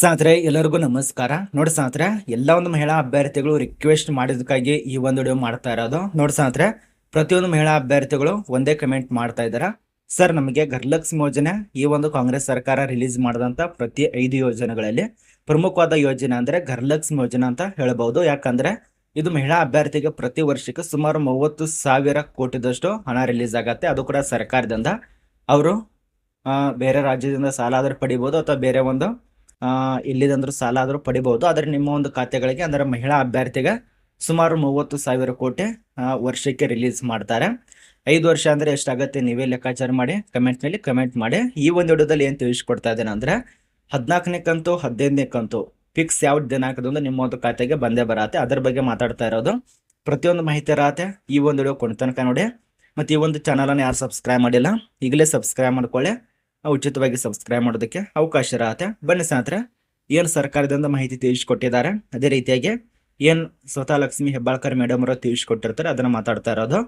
ಸಾತ್ರೆ ಎಲ್ಲರಿಗೂ ನಮಸ್ಕಾರ. ನೋಡಿ ಸಾತ್ರೆ ಎಲ್ಲ ಒಂದು ಮಹಿಳಾ ಅಭ್ಯರ್ಥಿಗಳು ರಿಕ್ವೆಸ್ಟ್ ಮಾಡಿದಕ್ಕಾಗಿ ಈ ಒಂದು ವಿಡಿಯೋ ಮಾಡ್ತಾ ಇರೋದು. ನೋಡಿ ಸಾತ್ರೆ ಪ್ರತಿಯೊಂದು ಮಹಿಳಾ ಅಭ್ಯರ್ಥಿಗಳು ಒಂದೇ ಕಮೆಂಟ್ ಮಾಡ್ತಾ ಇದ್ದಾರೆ. ಸರ್ ನಮಗೆ ಗರ್ಲಕ್ಷ್ಮಿ ಯೋಜನೆ, ಈ ಒಂದು ಕಾಂಗ್ರೆಸ್ ಸರ್ಕಾರ ರಿಲೀಸ್ ಮಾಡಿದಂತ ಪ್ರತಿ ಐದು ಯೋಜನೆಗಳಲ್ಲಿ ಪ್ರಮುಖವಾದ ಯೋಜನೆ ಅಂದ್ರೆ ಗರ್ಲಕ್ಷ್ಮಿ ಯೋಜನೆ ಅಂತ ಹೇಳಬಹುದು ಯಾಕಂದ್ರೆ, ಇದು ಮಹಿಳಾ ಅಭ್ಯರ್ಥಿಗೆ ಪ್ರತಿ ವರ್ಷಕ್ಕೆ ಸುಮಾರು ಮೂವತ್ತು ಸಾವಿರ ಕೋಟಿದಷ್ಟು ಹಣ ರಿಲೀಸ್ ಆಗತ್ತೆ. ಅದು ಕೂಡ ಸರ್ಕಾರದಿಂದ. ಅವರು ಬೇರೆ ರಾಜ್ಯದಿಂದ ಸಾಲ ಆದರೂ ಪಡಿಬೋದು ಅಥವಾ ಬೇರೆ ಒಂದು ಇಲ್ಲಿದಂದ್ರೂ ಸಾಲ ಆದರೂ ಪಡಿಬಹುದು ಆದರೆ ನಿಮ್ಮ ಒಂದು ಖಾತೆಗಳಿಗೆ ಅಂದರೆ ಮಹಿಳಾ ಅಭ್ಯರ್ಥಿಗೆ ಸುಮಾರು ಮೂವತ್ತು ಸಾವಿರ ಕೋಟಿ ವರ್ಷಕ್ಕೆ ರಿಲೀಸ್ ಮಾಡ್ತಾರೆ. ಐದು ವರ್ಷ ಅಂದರೆ ಎಷ್ಟಾಗತ್ತೆ ನೀವೇ ಲೆಕ್ಕಾಚಾರ ಮಾಡಿ ಕಮೆಂಟ್ನಲ್ಲಿ ಕಮೆಂಟ್ ಮಾಡಿ. ಈ ಒಂದು ವಿಡಿಯೋದಲ್ಲಿ ಏನು ತಿಳಿಸ್ಕೊಡ್ತಾ ಇದ್ದೇನೆ ಅಂದರೆ, ಹದಿನಾಲ್ಕನೇ ಕಂತು, ಹದಿನೈದನೇ ಕಂತು ಫಿಕ್ಸ್ ಯಾವ ದಿನಾಂಕದಂದು ನಿಮ್ಮ ಒಂದು ಖಾತೆಗೆ ಬಂದೇ ಬರತ್ತೆ. ಅದ್ರ ಬಗ್ಗೆ ಮಾತಾಡ್ತಾ ಇರೋದು. ಪ್ರತಿಯೊಂದು ಮಾಹಿತಿ ಇರತ್ತೆ. ಈ ಒಂದು ವಿಡಿಯೋ ಕೊಡ್ತನಕ ತನಕ ನೋಡಿ. ಮತ್ತು ಈ ಒಂದು ಚಾನಲನ್ನು ಯಾರು ಸಬ್ಸ್ಕ್ರೈಬ್ ಮಾಡಿಲ್ಲ, ಈಗಲೇ ಸಬ್ಸ್ಕ್ರೈಬ್ ಮಾಡ್ಕೊಳ್ಳಿ. ಉಚಿತವಾಗಿ ಸಬ್ಸ್ಕ್ರೈಬ್ ಮಾಡೋದಕ್ಕೆ ಅವಕಾಶ ಇರತ್ತೆ. ಬನ್ನಿ ಸ್ನೇಹಿತರೆ, ಏನು ಸರ್ಕಾರದಿಂದ ಮಾಹಿತಿ ತಿಳಿಸ್ಕೊಟ್ಟಿದ್ದಾರೆ? ಅದೇ ರೀತಿಯಾಗಿ ಏನು ಸ್ವತಃ ಲಕ್ಷ್ಮಿ ಹೆಬ್ಬಾಳ್ಕರ್ ಮೇಡಮ್ ಅವರು ತಿಳಿಸ್ಕೊಟ್ಟಿರ್ತಾರೆ, ಅದನ್ನು ಮಾತಾಡ್ತಾ ಇರೋದು.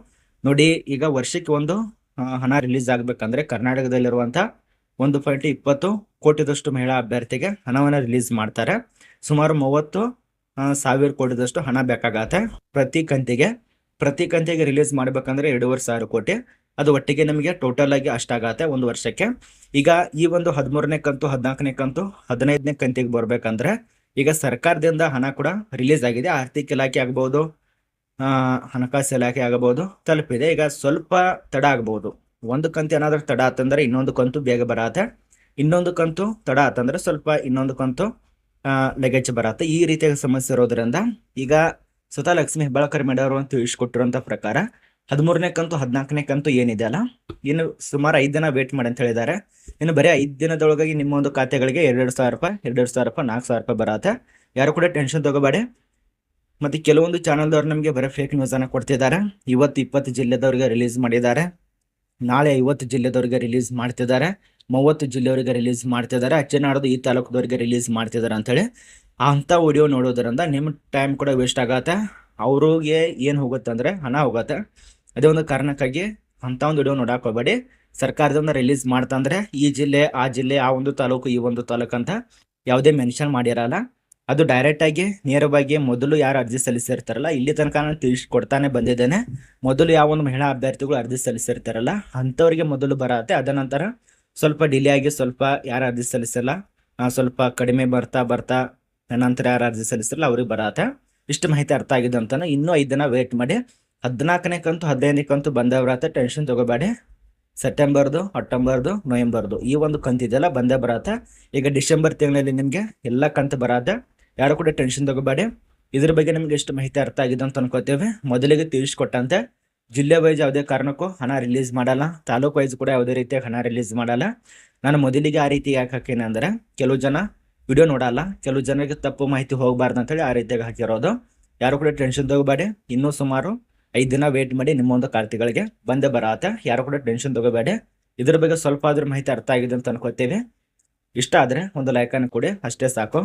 ನೋಡಿ, ಈಗ ವರ್ಷಕ್ಕೆ ಒಂದು ಹಣ ರಿಲೀಸ್ ಆಗಬೇಕಂದ್ರೆ ಕರ್ನಾಟಕದಲ್ಲಿರುವಂಥ ಒಂದು ಪಾಯಿಂಟ್ ಇಪ್ಪತ್ತು ಕೋಟಿದಷ್ಟು ಮಹಿಳಾ ಅಭ್ಯರ್ಥಿಗೆ ಹಣವನ್ನು ರಿಲೀಸ್ ಮಾಡ್ತಾರೆ. ಸುಮಾರು ಮೂವತ್ತು ಸಾವಿರ ಕೋಟಿದಷ್ಟು ಹಣ ಬೇಕಾಗತ್ತೆ. ಪ್ರತಿ ಕಂತಿಗೆ ಪ್ರತಿ ಕಂತಿಗೆ ರಿಲೀಸ್ ಮಾಡಬೇಕಂದ್ರೆ ಎರಡೂವರೆ ಸಾವಿರ ಕೋಟಿ. ಅದು ಒಟ್ಟಿಗೆ ನಮಗೆ ಟೋಟಲ್ ಆಗಿ ಅಷ್ಟಾಗತ್ತೆ, ಒಂದು ವರ್ಷಕ್ಕೆ. ಈಗ ಈ ಒಂದು ಹದಿಮೂರನೇ ಕಂತು, ಹದಿನಾಲ್ಕನೇ ಕಂತು, ಹದಿನೈದನೇ ಕಂತಿಗೆ ಬರಬೇಕಂದ್ರೆ, ಈಗ ಸರ್ಕಾರದಿಂದ ಹಣ ಕೂಡ ರಿಲೀಸ್ ಆಗಿದೆ. ಆರ್ಥಿಕ ಇಲಾಖೆ ಆಗ್ಬೋದು ಹಣಕಾಸು ಇಲಾಖೆ ಆಗಬಹುದು ತಲುಪಿದೆ. ಈಗ ಸ್ವಲ್ಪ ತಡ ಆಗ್ಬೋದು. ಒಂದು ಕಂತು ಏನಾದರೂ ತಡ ಆತಂದ್ರೆ ಇನ್ನೊಂದು ಕಂತು ಬೇಗ ಬರತ್ತೆ. ಇನ್ನೊಂದು ಕಂತು ತಡ ಆತಂದ್ರೆ ಸ್ವಲ್ಪ ಇನ್ನೊಂದು ಕಂತು ಲಗೇಜ್ ಬರತ್ತೆ. ಈ ರೀತಿಯ ಸಮಸ್ಯೆ ಇರೋದ್ರಿಂದ ಈಗ ಸ್ವತಃ ಲಕ್ಷ್ಮಿ ಹೆಬ್ಬಾಳ್ಕರ್ ಮೇಡಮ್ ಅವರು ತಿಳಿಸ್ಕೊಟ್ಟಿರುವಂತ ಪ್ರಕಾರ ಹದಿಮೂರನೇ ಕಂತು, ಹದಿನಾಲ್ಕನೇ ಕಂತು ಏನಿದೆ ಅಲ್ಲ? ಇನ್ನು ಸುಮಾರು ಐದು ದಿನ ವೇಟ್ ಮಾಡಿ ಅಂತ ಹೇಳಿದ್ದಾರೆ. ಇನ್ನು ಬರೀ ಐದು ದಿನದೊಳಗಾಗಿ ನಿಮ್ಮ ಒಂದು ಖಾತೆಗಳಿಗೆ ಎರಡೆರಡು ಸಾವಿರ ರೂಪಾಯಿ, ಎರಡೆರಡು ಸಾವಿರ ರೂಪಾಯಿ, ನಾಲ್ಕು ಸಾವಿರ ರೂಪಾಯಿ ಬರತ್ತೆ. ಯಾರು ಕೂಡ ಟೆನ್ಷನ್ ತಗೋಬೇಡಿ. ಮತ್ತು ಕೆಲವೊಂದು ಚಾನಲ್ದವ್ರು ನಮಗೆ ಬರೀ ಫೇಕ್ ನ್ಯೂಸ್ ಅನ್ನ ಕೊಡ್ತಿದ್ದಾರೆ. ಇವತ್ತು ಇಪ್ಪತ್ತು ಜಿಲ್ಲೆದವ್ರಿಗೆ ರಿಲೀಸ್ ಮಾಡಿದ್ದಾರೆ. ನಾಳೆ ಐವತ್ತು ಜಿಲ್ಲೆದವ್ರಿಗೆ ರಿಲೀಸ್ ಮಾಡ್ತಿದ್ದಾರೆ. ಮೂವತ್ತು ಜಿಲ್ಲೆಯವರಿಗೆ ರಿಲೀಸ್ ಮಾಡ್ತಿದ್ದಾರೆ. ಅಚ್ಚನಾಡೋದು ಈ ತಾಲೂಕದವ್ರಿಗೆ ರಿಲೀಸ್ ಮಾಡ್ತಿದ್ದಾರೆ ಅಂತೇಳಿ ಅಂಥ ವಿಡಿಯೋ ನೋಡೋದ್ರಿಂದ ನಿಮ್ಮ ಟೈಮ್ ಕೂಡ ವೇಸ್ಟ್ ಆಗತ್ತೆ. ಅವ್ರಿಗೆ ಏನು ಹೋಗುತ್ತೆ ಅಂದರೆ ಹಣ ಹೋಗುತ್ತೆ. ಅದೇ ಒಂದು ಕಾರಣಕ್ಕಾಗಿ ಅಂತ ಒಂದು ವಿಡಿಯೋ ನೋಡಕ್ಕೆ ಹೋಗಬೇಡಿ. ಸರ್ಕಾರದಿಂದ ರಿಲೀಸ್ ಮಾಡ್ತಂದ್ರೆ ಈ ಜಿಲ್ಲೆ, ಆ ಜಿಲ್ಲೆ, ಆ ಒಂದು ತಾಲೂಕು, ಈ ಒಂದು ತಾಲೂಕು ಅಂತ ಯಾವುದೇ ಮೆನ್ಷನ್ ಮಾಡಿರಲ್ಲ. ಅದು ಡೈರೆಕ್ಟ್ ಆಗಿ, ನೇರವಾಗಿ ಮೊದಲು ಯಾರು ಅರ್ಜಿ ಸಲ್ಲಿಸಿರ್ತಾರಲ್ಲ, ಇಲ್ಲಿ ತನಕ ನಾನು ತಿಳಿಸ್ಕೊಡ್ತಾನೆ ಬಂದಿದ್ದೇನೆ. ಮೊದಲು ಯಾವ ಒಂದು ಮಹಿಳಾ ಅಭ್ಯರ್ಥಿಗಳು ಅರ್ಜಿ ಸಲ್ಲಿಸಿರ್ತಾರಲ್ಲ, ಅಂಥವ್ರಿಗೆ ಮೊದಲು ಬರತ್ತೆ. ಅದ ನಂತರ ಸ್ವಲ್ಪ ಡಿಲೇ ಆಗಿ ಸ್ವಲ್ಪ ಯಾರು ಅರ್ಜಿ ಸಲ್ಲಿಸಲ್ಲ ಸ್ವಲ್ಪ ಕಡಿಮೆ ಬರ್ತಾ ಬರ್ತಾ ನಂತರ ಯಾರು ಅರ್ಜಿ ಸಲ್ಲಿಸಲ್ಲ ಅವ್ರಿಗೆ ಬರತ್ತೆ. ಇಷ್ಟು ಮಾಹಿತಿ ಅರ್ಥ ಆಗಿದೆ ಅಂತಾನೆ ಇನ್ನೂ ಐದು ದಿನ ವೇಟ್ ಮಾಡಿ. ಹದಿನಾಲ್ಕನೇ ಕಂತು, ಹದಿನೈದನೇ ಕಂತು ಬಂದೇ ಟೆನ್ಷನ್ ತಗೋಬೇಡಿ. ಸೆಪ್ಟೆಂಬರ್ದು ಅಕ್ಟೋಬರ್ದು ನವೆಂಬರ್ದು ಈ ಒಂದು ಕಂತು ಇದೆಯಲ್ಲ ಬಂದೇ ಬರತ್ತೆ. ಈಗ ಡಿಸೆಂಬರ್ ತಿಂಗಳಲ್ಲಿ ನಿಮಗೆ ಎಲ್ಲ ಕಂತು ಬರತ್ತೆ. ಯಾರು ಕೂಡ ಟೆನ್ಷನ್ ತಗೋಬೇಡಿ. ಇದ್ರ ಬಗ್ಗೆ ನಿಮ್ಗೆ ಎಷ್ಟು ಮಾಹಿತಿ ಅರ್ಥ ಆಗಿದೆ ಅಂತ ಅನ್ಕೋತೇವೆ. ಮೊದಲಿಗೆ ತಿಳಿಸ್ಕೊಟ್ಟಂತೆ. ಜಿಲ್ಲೆ ವೈಸ್ ಯಾವುದೇ ಕಾರಣಕ್ಕೂ ಹಣ ರಿಲೀಸ್ ಮಾಡಲ್ಲ. ತಾಲೂಕು ವೈಸ್ ಕೂಡ ಯಾವುದೇ ರೀತಿಯಾಗಿ ಹಣ ರಿಲೀಸ್ ಮಾಡಲ್ಲ. ನಾನು ಮೊದಲಿಗೆ ಆ ರೀತಿ ಯಾಕೆ ಹಾಕೇನೆ ಅಂದರೆ, ಕೆಲವು ಜನ ವಿಡಿಯೋ ನೋಡಲ್ಲ. ಕೆಲವು ಜನರಿಗೆ ತಪ್ಪು ಮಾಹಿತಿ ಹೋಗಬಾರ್ದು ಅಂತೇಳಿ ಆ ರೀತಿಯಾಗಿ ಹಾಕಿರೋದು. ಯಾರು ಕೂಡ ಟೆನ್ಷನ್ ತಗೋಬೇಡಿ. ಇನ್ನೂ ಸುಮಾರು ಐದು ದಿನ ವೇಟ್ ಮಾಡಿ ನಿಮ್ಮ ಒಂದು ಖಾತೆಗಳಿಗೆ ಬಂದೇ ಬರತ್ತೆ ಯಾರು ಕೂಡ ಟೆನ್ಷನ್ ತಗೋಬೇಡಿ. ಇದ್ರ ಬಗ್ಗೆ ಸ್ವಲ್ಪ ಆದ್ರೂ ಮಾಹಿತಿ ಅರ್ಥ ಆಗಿದೆ ಅಂತ ಅನ್ಕೋತೀವಿ ಇಷ್ಟ ಆದ್ರೆ ಒಂದು ಲೈಕನ್ನು ಕೊಡಿ. ಅಷ್ಟೇ ಸಾಕು.